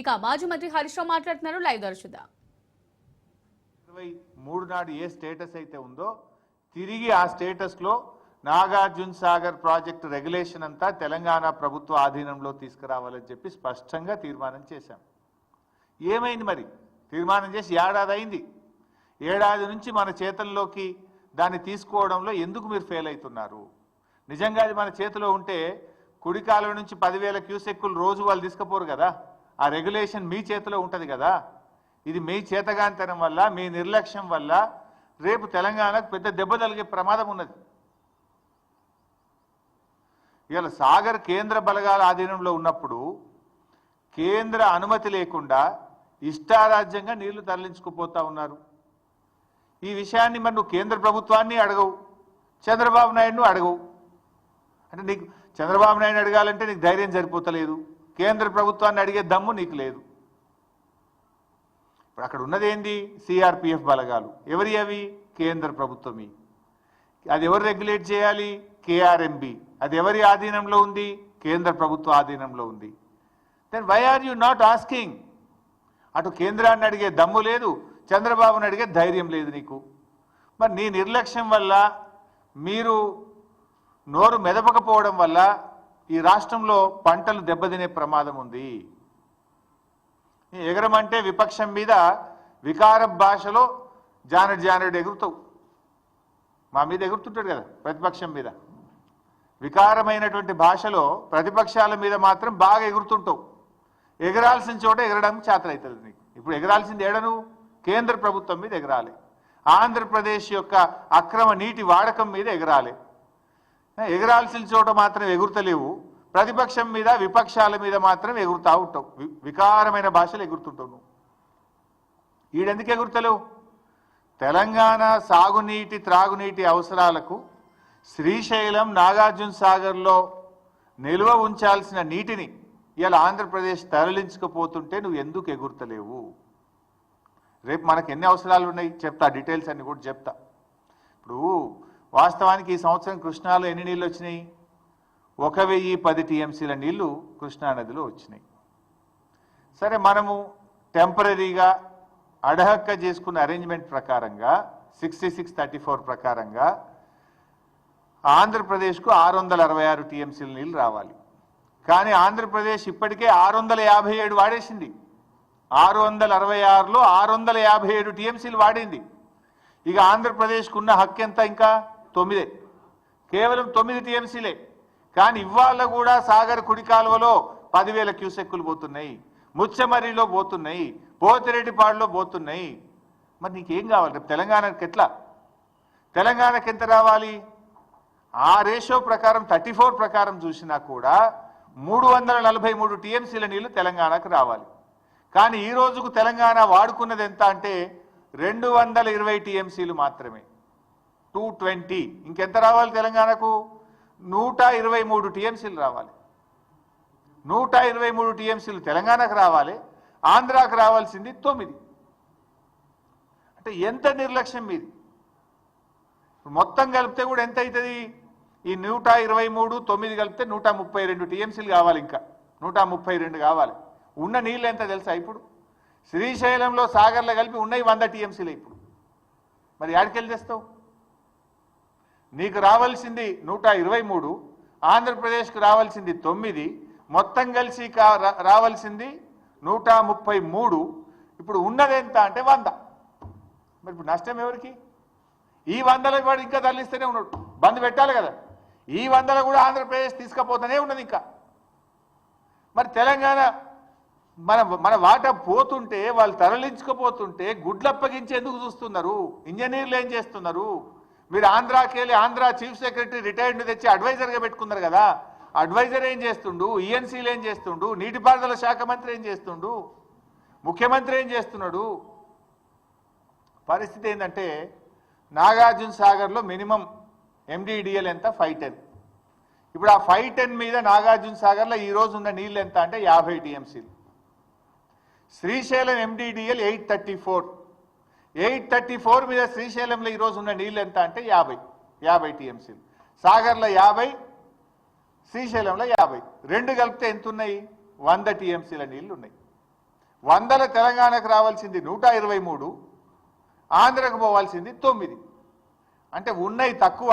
ఇక మాజీ మంత్రి హరీష్ రావు మాట్లాడుతున్నారు. లైవ్ దర్శుదా ఇరవై మూడు నాడు ఏ స్టేటస్ అయితే ఉందో తిరిగి ఆ స్టేటస్లో నాగార్జున సాగర్ ప్రాజెక్టు రెగ్యులేషన్ అంతా తెలంగాణ ప్రభుత్వ ఆధీనంలో తీసుకురావాలని చెప్పి స్పష్టంగా తీర్మానం చేశాం. ఏమైంది మరి? తీర్మానం చేసి ఏడాది అయింది. ఏడాది నుంచి మన చేతుల్లోకి దాన్ని తీసుకోవడంలో ఎందుకు మీరు ఫెయిల్ అవుతున్నారు? నిజంగా అది మన చేతిలో ఉంటే కుడికాలం నుంచి పదివేల క్యూసెక్కులు రోజు వాళ్ళు తీసుకుపోరు కదా. ఆ రెగ్యులేషన్ మీ చేతిలో ఉంటుంది కదా. ఇది మీ చేతగాంతనం వల్ల మీ నిర్లక్ష్యం వల్ల రేపు తెలంగాణకు పెద్ద దెబ్బ తలిగే ప్రమాదం ఉన్నది. ఇవాళ సాగర్ కేంద్ర బలగాల ఆధీనంలో ఉన్నప్పుడు కేంద్ర అనుమతి లేకుండా ఇష్టారాజ్యంగా నీళ్ళు తరలించుకుపోతా ఉన్నారు. ఈ విషయాన్ని మరి నువ్వు కేంద్ర ప్రభుత్వాన్ని అడగవు చంద్రబాబు నాయుడును అడగవు. అంటే నీకు చంద్రబాబు నాయుడు అడగాలంటే నీకు ధైర్యం సరిపోతలేదు. కేంద్ర ప్రభుత్వాన్ని అడిగే దమ్ము నీకు లేదు. ఇప్పుడు అక్కడ ఉన్నదేంది సిఆర్పిఎఫ్ బలగాలు. ఎవరి అవి? కేంద్ర ప్రభుత్వమి. అది ఎవరు రెగ్యులేట్ చేయాలి? కేఆర్ఎంబి అది ఎవరి ఆధీనంలో ఉంది? కేంద్ర ప్రభుత్వ ఆధీనంలో ఉంది. Then why are you not asking అటు కేంద్రాన్ని అడిగే దమ్ము లేదు. చంద్రబాబుని అడిగే ధైర్యం లేదు నీకు. మరి నీ నిర్లక్ష్యం వల్ల మీరు నోరు మెదపకపోవడం వల్ల ఈ రాష్ట్రంలో పంటలు దెబ్బతినే ప్రమాదం ఉంది. ఎగరమంటే విపక్షం మీద వికార భాషలో జానడి జానడ్ ఎగురుతావు. మా మీద ఎగురుతుంటాడు కదా ప్రతిపక్షం మీద. వికారమైనటువంటి భాషలో ప్రతిపక్షాల మీద మాత్రం బాగా ఎగురుతుంటావు. ఎగరాల్సిన చోట ఎగరడానికి చేతలవుతుంది నీకు. ఇప్పుడు ఎగరాల్సింది ఏడను కేంద్ర ప్రభుత్వం మీద ఎగరాలి. ఆంధ్రప్రదేశ్ యొక్క అక్రమ నీటి వాడకం మీద ఎగరాలి. ఎగరాల్సిన చోట మాత్రం ఎగురుతలేవు. ప్రతిపక్షం మీద విపక్షాల మీద మాత్రం ఎగురుతా ఉంటావు. వికారమైన భాషలు ఎగురుతుంటావు నువ్వు. ఈడెందుకు ఎగురుతలేవు? తెలంగాణ సాగునీటి త్రాగునీటి అవసరాలకు శ్రీశైలం నాగార్జున సాగర్లో నిల్వ ఉంచాల్సిన నీటిని ఇలా ఆంధ్రప్రదేశ్ తరలించకపోతుంటే నువ్వు ఎందుకు ఎగురుతలేవు? రేపు మనకు ఎన్ని అవసరాలు ఉన్నాయి? చెప్తా డీటెయిల్స్ అన్ని కూడా చెప్తా. ఇప్పుడు వాస్తవానికి ఈ సంవత్సరం కృష్ణాలో ఎన్ని నీళ్ళు వచ్చినాయి? ఒక వెయ్యి పది టీఎంసీల నీళ్ళు కృష్ణా నదిలో వచ్చినాయి. సరే మనము టెంపరీగా అడహక్క చేసుకున్న అరేంజ్మెంట్ ప్రకారంగా సిక్స్టీ సిక్స్ థర్టీ ఫోర్ ప్రకారంగా ఆంధ్రప్రదేశ్కు ఆరు వందల అరవై ఆరు టీఎంసీల నీళ్ళు రావాలి. కానీ ఆంధ్రప్రదేశ్ ఇప్పటికే ఆరు వందల యాభై ఏడు వాడేసింది. ఆరు వందల అరవై ఆరులో ఆరు వందల యాభై ఏడు టీఎంసీలు వాడింది. ఇక ఆంధ్రప్రదేశ్కు ఉన్న హక్కు ఎంత ఇంకా? తొమ్మిదే. కేవలం తొమ్మిది టీఎంసీలే. కానీ ఇవాళ కూడా సాగర్ కుడి కాలువలో పదివేల క్యూసెక్కులు పోతున్నాయి. ముచ్చమర్రిలో పోతున్నాయి. పోతిరెడ్డిపాడులో పోతున్నాయి. మరి నీకేం కావాలి? రేపు తెలంగాణకి ఎట్లా? తెలంగాణకి ఎంత రావాలి? ఆ రేషియో ప్రకారం థర్టీ ఫోర్ ప్రకారం చూసినా కూడా మూడు వందల నలభై మూడు టీఎంసీల నీళ్ళు తెలంగాణకు రావాలి. కానీ ఈ రోజుకు తెలంగాణ వాడుకున్నది ఎంత అంటే రెండు వందల ఇరవై టీఎంసీలు మాత్రమే. Two twenty. ఇంకెంత రావాలి తెలంగాణకు? నూట ఇరవై మూడు టీఎంసీలు రావాలి. నూట ఇరవై మూడు టీఎంసీలు తెలంగాణకు రావాలి. ఆంధ్రాకు రావాల్సింది తొమ్మిది. అంటే ఎంత నిర్లక్ష్యం మీది? మొత్తం కలిపితే కూడా ఎంత అవుతుంది? ఈ నూట ఇరవై మూడు తొమ్మిది కలిపితే నూట ముప్పై రెండు టీఎంసీలు కావాలి ఇంకా. నూట ముప్పై రెండు కావాలి. ఉన్న నీళ్ళు ఎంత తెలుసా ఇప్పుడు? శ్రీశైలంలో సాగర్లో కలిపి ఉన్నాయి వంద టీఎంసీలు ఇప్పుడు. మరి యాడికెళ్ళి తెస్తావు? నీకు రావాల్సింది నూట ఇరవై మూడు ఆంధ్రప్రదేశ్కు రావాల్సింది తొమ్మిది మొత్తం కలిసి కా రా- రావాల్సింది నూట ముప్పై మూడు. ఇప్పుడు ఉన్నది ఎంత అంటే వంద. మరి ఇప్పుడు నష్టం ఎవరికి? ఈ వందల వాడు ఇంకా తరలిస్తూనే ఉన్నాడు. బంద్ పెట్టాలి కదా. ఈ వందల కూడా ఆంధ్రప్రదేశ్ తీసుకుపోతూనే ఉన్నది ఇంకా. మరి తెలంగాణ మన మన వాటా పోతుంటే వాళ్ళు తరలించుకపోతుంటే గుడ్లప్పగించి ఎందుకు చూస్తున్నారు. ఇంజనీర్లు ఏం చేస్తున్నారు? మీరు ఆంధ్రాకి వెళ్ళి ఆంధ్ర చీఫ్ సెక్రటరీ రిటైర్డ్ తెచ్చి అడ్వైజర్గా పెట్టుకున్నారు కదా. అడ్వైజర్ ఏం చేస్తుండు? ఈఎన్సీలు ఏం చేస్తుండు? నీటిపారుదల శాఖ మంత్రి ఏం చేస్తుండు? ముఖ్యమంత్రి ఏం చేస్తున్నాడు? పరిస్థితి ఏంటంటే నాగార్జున సాగర్లో మినిమం ఎండిడిఎల్ ఎంత? Five ten. ఇప్పుడు ఆ ఫైవ్ టెన్ మీద నాగార్జున సాగర్లో ఈ ఉన్న నీళ్ళు ఎంత? అంటే యాభై టీఎంసీలు Srisailam MDDL eight thirty four. Eight thirty four మీద శ్రీశైలంలో ఈరోజు ఉన్న నీళ్ళు ఎంత అంటే యాభై యాభై టీఎంసీలు. సాగర్లో యాభై శ్రీశైలంలో యాభై. రెండు కలిపితే ఎంత ఉన్నాయి వంద టీఎంసీల నీళ్ళు ఉన్నాయి వందల తెలంగాణకు రావాల్సింది నూట ఇరవై మూడు ఆంధ్రకు పోవాల్సింది తొమ్మిది. అంటే ఉన్నాయి తక్కువ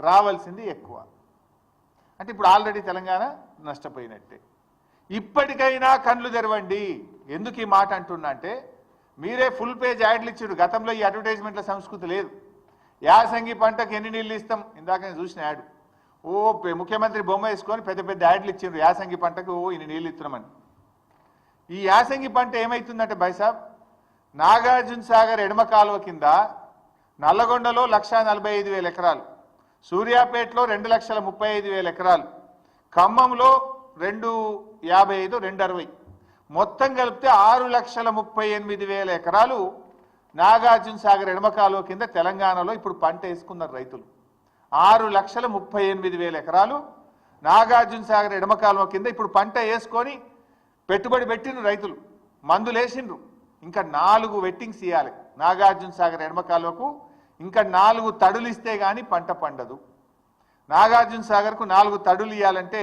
రావాల్సింది ఎక్కువ. అంటే ఇప్పుడు ఆల్రెడీ తెలంగాణ నష్టపోయినట్టే. ఇప్పటికైనా కళ్ళు తెరవండి. ఎందుకు ఈ మాట అంటున్నా అంటే మీరే ఫుల్ పేజ్ యాడ్లు ఇచ్చారు గతంలో ఈ అడ్వర్టైజ్మెంట్ల సంస్కృతి లేదు. యాసంగి పంటకు ఎన్ని నీళ్ళు ఇస్తాం? ఇందాక నేను చూసిన యాడ్ ఓ ముఖ్యమంత్రి బొమ్మ వేసుకొని పెద్ద పెద్ద యాడ్లు ఇచ్చిండ్రు. యాసంగి పంటకు ఓ ఇన్ని నీళ్ళు ఇస్తున్నామని. ఈ యాసంగి పంట ఏమైతుందంటే బైసాబ్ నాగార్జున సాగర్ ఎడమ కాలువ కింద నల్లగొండలో లక్ష నలభై ఐదు వేల ఎకరాలు సూర్యాపేటలో రెండు లక్షల ముప్పై ఐదు వేల ఎకరాలు ఖమ్మంలో రెండు యాభై ఐదు రెండు అరవై. మొత్తం కలిపితే ఆరు లక్షల ముప్పై ఎనిమిది వేల ఎకరాలు నాగార్జున సాగర్ ఎడమ కింద తెలంగాణలో ఇప్పుడు పంట వేసుకున్నారు రైతులు. ఆరు లక్షల ముప్పై ఎనిమిది వేల ఎకరాలు నాగార్జున సాగర్ ఎడమ కింద ఇప్పుడు పంట వేసుకొని పెట్టుబడి పెట్టిండ్రు రైతులు. మందులు వేసిండ్రు. ఇంకా నాలుగు వెట్టింగ్స్ ఇవ్వాలి నాగార్జున సాగర్ ఎడమకాలువకు ఇంకా నాలుగు తడులు ఇస్తే గాని పంట పండదు. నాగార్జున సాగర్కు నాలుగు తడులు ఇవ్వాలంటే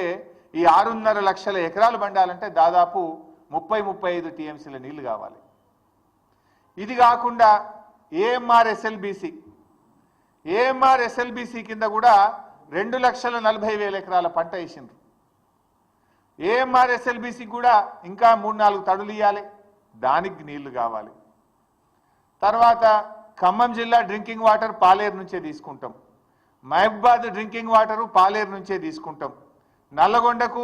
ఈ ఆరున్నర లక్షల ఎకరాలు పండాలంటే దాదాపు ముప్పై ముప్పై ఐదు టీఎంసీల నీళ్ళు కావాలి. ఇది కాకుండా ఏఎంఆర్ ఎస్ఎల్బిసి. ఏఎంఆర్ ఎస్ఎల్బిసి కింద కూడా రెండు లక్షల నలభై వేల ఎకరాల పంట వేసిండ్రు. ఏఎంఆర్ ఎస్ఎల్బిసి కూడా ఇంకా మూడు నాలుగు తడులు ఇవ్వాలి దానికి నీళ్ళు కావాలి. తర్వాత ఖమ్మం జిల్లా డ్రింకింగ్ వాటర్ పాలేరు నుంచే తీసుకుంటాం. మహబాద్ డ్రింకింగ్ వాటరు పాలేరు నుంచే తీసుకుంటాం. నల్లగొండకు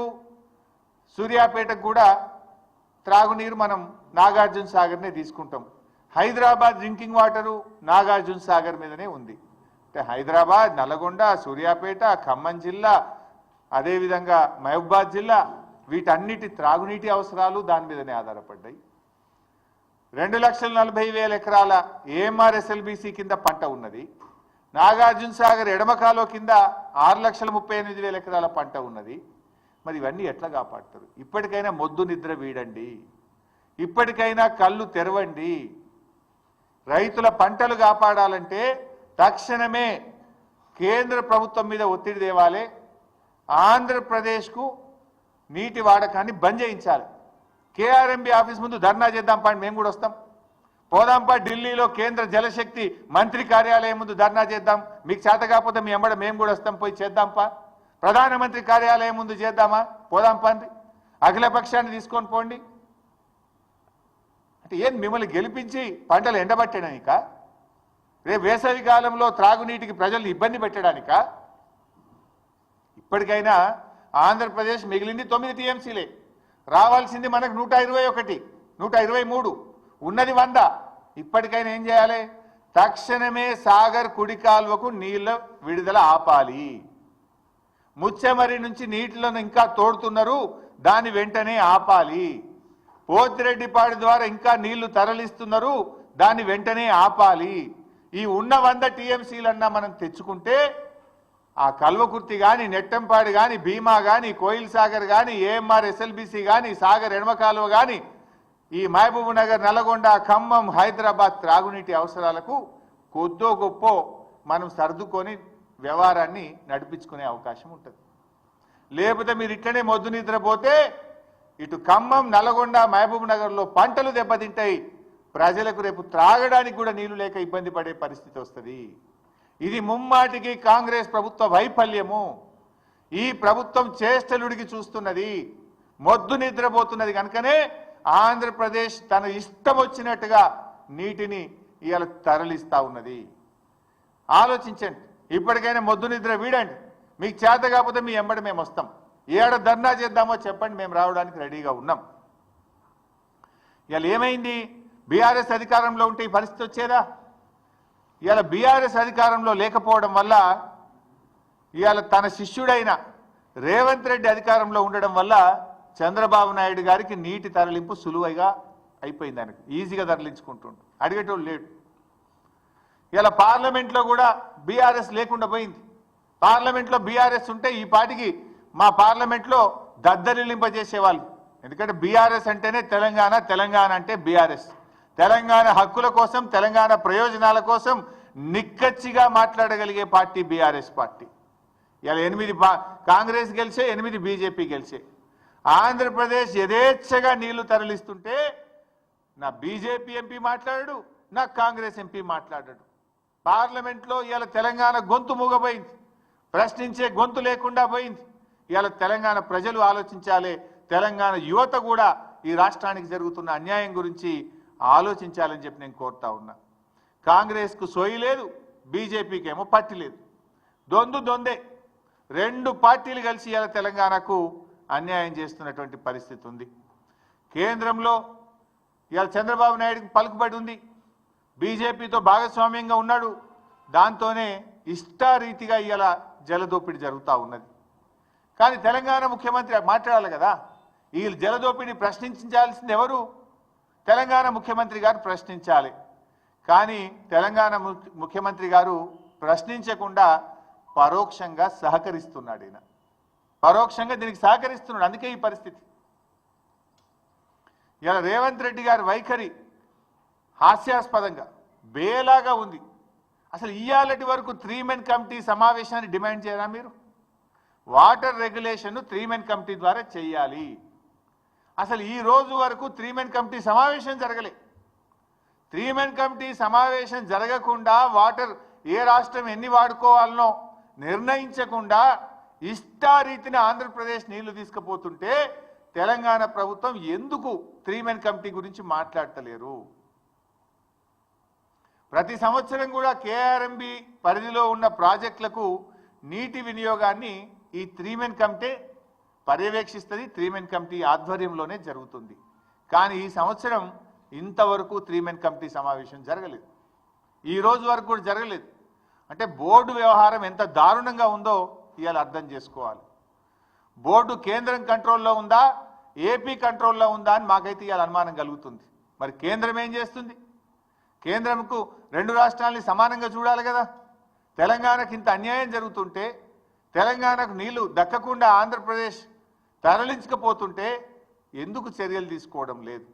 సూర్యాపేటకు కూడా త్రాగునీరు మనం నాగార్జున సాగర్నే తీసుకుంటాం. హైదరాబాద్ డ్రింకింగ్ వాటరు నాగార్జున సాగర్ మీదనే ఉంది. అంటే హైదరాబాద్ నల్గొండ సూర్యాపేట ఖమ్మం జిల్లా అదేవిధంగా మహబూబాద్ జిల్లా వీటన్నిటి త్రాగునీటి అవసరాలు దాని మీదనే ఆధారపడ్డాయి. రెండు లక్షల నలభై వేల ఎకరాల ఏఎంఆర్ఎస్ఎల్బిసి కింద పంట ఉన్నది. నాగార్జున సాగర్ ఎడమకాలో కింద ఆరు లక్షల ముప్పై ఎనిమిది వేల ఎకరాల పంట ఉన్నది. మరి ఇవన్నీ ఎట్లా కాపాడతారు? ఇప్పటికైనా మొద్దు నిద్ర వీడండి. ఇప్పటికైనా కళ్ళు తెరవండి. రైతుల పంటలు కాపాడాలంటే తక్షణమే కేంద్ర ప్రభుత్వం మీద ఒత్తిడి తేవాలి. ఆంధ్రప్రదేశ్కు నీటి వాడకాన్ని బంద్ చేయించాలి. కేఆర్ఎంబి ఆఫీస్ ముందు ధర్నా చేద్దాం పాండి మేము కూడా వస్తాం. పోదాంపా ఢిల్లీలో కేంద్ర జలశక్తి మంత్రి కార్యాలయం ముందు ధర్నా చేద్దాం. మీకు చేత కాకపోతే మీ ఎంబడ మేము కూడా వస్తాం. పోయి చేద్దాంపా ప్రధానమంత్రి కార్యాలయం ముందు చేద్దామా? పోదాం పండి అఖిలపక్షాన్ని తీసుకొని పోండి. అంటే ఏం మిమ్మల్ని గెలిపించి పంటలు ఎండబట్టడానిక? రేపు వేసవి కాలంలో త్రాగునీటికి ప్రజల్ని ఇబ్బంది పెట్టడానిక? ఇప్పటికైనా ఆంధ్రప్రదేశ్ మిగిలింది తొమ్మిది టీఎంసీలే. రావాల్సింది మనకు నూట ఇరవై ఒకటి నూట ఇరవై మూడు. ఉన్నది వంద. ఇప్పటికైనా ఏం చేయాలి? తక్షణమే సాగర్ కుడి కాలువకు నీళ్ళ విడుదల ఆపాలి. ముచ్చెమరి నుంచి నీటిలను ఇంకా తోడుతున్నారు దాని వెంటనే ఆపాలి. పోతిరెడ్డిపాడు ద్వారా ఇంకా నీళ్ళు తరలిస్తున్నారు దాన్ని వెంటనే ఆపాలి. ఈ ఉన్న వంద టీఎంసీలన్నా మనం తెచ్చుకుంటే ఆ కల్వకుర్తి కానీ నెట్టంపాడు కానీ భీమా కానీ కోయిల్ సాగర్ కానీ ఏఎంఆర్ ఎస్ఎల్బిసి కానీ సాగర్ ఎడమ కాలువ కానీ ఈ మహబూబ్ నగర్ నల్గొండ ఖమ్మం హైదరాబాద్ త్రాగునీటి అవసరాలకు కొద్దో గొప్ప మనం సర్దుకొని వ్యవహారాన్ని నడిపించుకునే అవకాశం ఉంటుంది. లేకపోతే మీరు ఇట్లనే మొద్దు నిద్రపోతే ఇటు ఖమ్మం నల్గొండ మహబూబ్ నగర్లో పంటలు దెబ్బతింటాయి. ప్రజలకు రేపు త్రాగడానికి కూడా నీళ్ళు లేక ఇబ్బంది పడే పరిస్థితి వస్తుంది. ఇది ముమ్మాటికి కాంగ్రెస్ ప్రభుత్వ వైఫల్యము. ఈ ప్రభుత్వం చేష్టలుడికి చూస్తున్నది. మొద్దు నిద్రపోతున్నది కనుకనే ఆంధ్రప్రదేశ్ తన ఇష్టం వచ్చినట్టుగా నీటిని ఇవాళ తరలిస్తా ఉన్నది. ఆలోచించండి. ఇప్పటికైనా మొద్దు నిద్ర వీడండి. మీకు చేత కాకపోతే మీ ఎంబడి మేము వస్తాం. ఏడ ధర్నా చేద్దామో చెప్పండి మేము రావడానికి రెడీగా ఉన్నాం. ఇవాళ ఏమైంది? బీఆర్ఎస్ అధికారంలో ఉంటే ఈ పరిస్థితి వచ్చేదా? ఇవాళ బీఆర్ఎస్ అధికారంలో లేకపోవడం వల్ల ఇవాళ తన శిష్యుడైన రేవంత్ రెడ్డి అధికారంలో ఉండడం వల్ల చంద్రబాబు నాయుడు గారికి నీటి తరలింపు సులువుగా అయిపోయింది ఆయనకు. ఈజీగా తరలించుకుంటుండు. అడిగేటోళ్ళు లేడు ఇలా పార్లమెంట్లో కూడా బీఆర్ఎస్ లేకుండా పోయింది. పార్లమెంట్లో బీఆర్ఎస్ ఉంటే ఈ పాటికి మా పార్లమెంట్లో దద్దరిల్లింపజేసేవాళ్ళు ఎందుకంటే బీఆర్ఎస్ అంటేనే తెలంగాణ తెలంగాణ అంటే బీఆర్ఎస్. తెలంగాణ హక్కుల కోసం తెలంగాణ ప్రయోజనాల కోసం నిక్కచ్చిగా మాట్లాడగలిగే పార్టీ బీఆర్ఎస్ పార్టీ. ఇలా ఎనిమిది పా- కాంగ్రెస్ గెలిచే ఎనిమిది బీజేపీ గెలిచే. ఆంధ్రప్రదేశ్ యథేచ్ఛగా నీళ్ళు తరలిస్తుంటే నా బీజేపీ ఎంపీ మాట్లాడాడు నా కాంగ్రెస్ ఎంపీ మాట్లాడాడు. పార్లమెంట్లో ఇవాళ తెలంగాణ గొంతు మూగపోయింది ప్రశ్నించే గొంతు లేకుండా పోయింది. ఇవాళ తెలంగాణ ప్రజలు ఆలోచించాలి. తెలంగాణ యువత కూడా ఈ రాష్ట్రానికి జరుగుతున్న అన్యాయం గురించి ఆలోచించాలని చెప్పి నేను కోరుతా ఉన్నా. కాంగ్రెస్కు సోయి లేదు బీజేపీకి ఏమో పట్టి లేదు. దొందు దొందే. రెండు పార్టీలు కలిసి ఇవాళ తెలంగాణకు అన్యాయం చేస్తున్నటువంటి పరిస్థితి ఉంది. కేంద్రంలో ఇవాళ చంద్రబాబు నాయుడుకి పలుకుబడి ఉంది. బీజేపీతో భాగస్వామ్యంగా ఉన్నాడు. దాంతోనే ఇష్టారీతిగా ఇవాళ జలదోపిడి జరుగుతూ ఉన్నది. కానీ తెలంగాణ ముఖ్యమంత్రి మాట్లాడాలి కదా. ఈ జలదోపిడిని ప్రశ్నించాల్సింది ఎవరు? తెలంగాణ ముఖ్యమంత్రి గారు ప్రశ్నించాలి. కానీ తెలంగాణ ము- ముఖ్యమంత్రి గారు ప్రశ్నించకుండా పరోక్షంగా సహకరిస్తున్నాడు ఈయన. పరోక్షంగా దీనికి సహకరిస్తున్నాడు. అందుకే ఈ పరిస్థితి. ఇలా రేవంత్ రెడ్డి గారి వైఖరి హాస్యాస్పదంగా బేలాగా ఉంది. అసలు ఇయాలటి వరకు త్రీ మెన్ కమిటీ సమావేశాన్ని డిమాండ్ చేయరా మీరు? Water regulation three men committee ద్వారా చేయాలి. అసలు ఈ రోజు వరకు త్రీ మెన్ కమిటీ సమావేశం జరగలే. త్రీ మెన్ కమిటీ సమావేశం జరగకుండా వాటర్ ఏ రాష్ట్రం ఎన్ని వాడుకోవాలనో నిర్ణయించకుండా ఇష్టారీతిని ఆంధ్రప్రదేశ్ నీళ్ళు తీసుకుపోతుంటే తెలంగాణ ప్రభుత్వం ఎందుకు త్రీ మెన్ కమిటీ గురించి మాట్లాడతలేరు? ప్రతి సంవత్సరం కూడా కేఆర్ఎంబి పరిధిలో ఉన్న ప్రాజెక్టులకు నీటి వినియోగాన్ని ఈ త్రీమెన్ కమిటీ పర్యవేక్షిస్తుంది. త్రీమెన్ కమిటీ ఆధ్వర్యంలోనే జరుగుతుంది. కానీ ఈ సంవత్సరం ఇంతవరకు త్రీమెన్ కమిటీ సమావేశం జరగలేదు. ఈ రోజు వరకు కూడా జరగలేదు. అంటే బోర్డు వ్యవహారం ఎంత దారుణంగా ఉందో ఇవాళ అర్థం చేసుకోవాలి. బోర్డు కేంద్రం కంట్రోల్లో ఉందా? ఏపీ కంట్రోల్లో ఉందా అని మాకైతే ఇవాళ అనుమానం కలుగుతుంది. మరి కేంద్రం ఏం చేస్తుంది? కేంద్రంకు రెండు రాష్ట్రాలని సమానంగా చూడాలి కదా. తెలంగాణకు ఇంత అన్యాయం జరుగుతుంటే తెలంగాణకు నీళ్ళు దక్కకుండా ఆంధ్రప్రదేశ్ తరలించకపోతుంటే ఎందుకు చర్యలు తీసుకోవడం లేదు?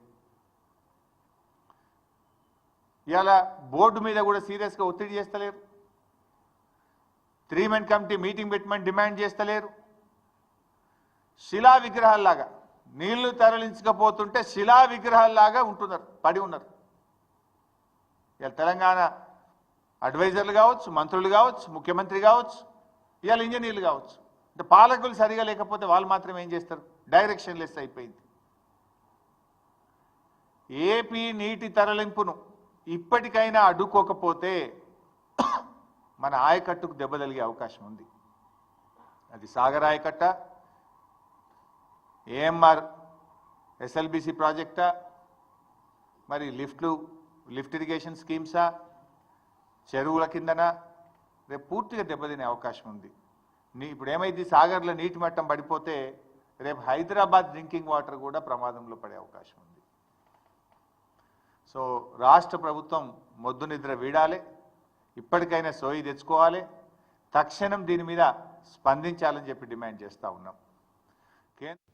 ఇలా బోర్డు మీద కూడా సీరియస్గా ఒత్తిడి చేస్తలేరు. త్రీ మెన్ కమిటీ మీటింగ్ పెట్టమని డిమాండ్ చేస్తలేరు. శిలా విగ్రహాల్లాగా నీళ్ళు తరలించకపోతుంటే శిలా విగ్రహాల్లాగా ఉంటున్నారు పడి ఉన్నారు. ఇవాళ తెలంగాణ అడ్వైజర్లు కావచ్చు మంత్రులు కావచ్చు ముఖ్యమంత్రి కావచ్చు ఇవాళ ఇంజనీర్లు కావచ్చు. అంటే పాలకులు సరిగా లేకపోతే వాళ్ళు మాత్రం ఏం చేస్తారు? డైరెక్షన్ లెస్ అయిపోయింది. ఏపీ నీటి తరలింపును ఇప్పటికైనా అడ్డుకోకపోతే మన ఆయకట్టుకు దెబ్బతలిగే అవకాశం ఉంది. అది సాగర్ ఆయకట్ట ఏఎంఆర్ ఎస్ఎల్బిసి ప్రాజెక్టా మరి లిఫ్ట్లు లిఫ్ట్ ఇరిగేషన్ స్కీమ్సా చెరువుల కిందన రేపు పూర్తిగా దెబ్బతినే అవకాశం ఉంది. నీ ఇప్పుడు ఏమైంది? సాగర్లో నీటి మట్టం పడిపోతే రేపు హైదరాబాద్ డ్రింకింగ్ వాటర్ కూడా ప్రమాదంలో పడే అవకాశం ఉంది. సో రాష్ట్ర ప్రభుత్వం మొద్దు నిద్ర వీడాలి ఇప్పటికైనా సోయి తెచ్చుకోవాలి తక్షణం దీని మీద స్పందించాలని చెప్పి డిమాండ్ చేస్తూ ఉన్నాం. కేంద్ర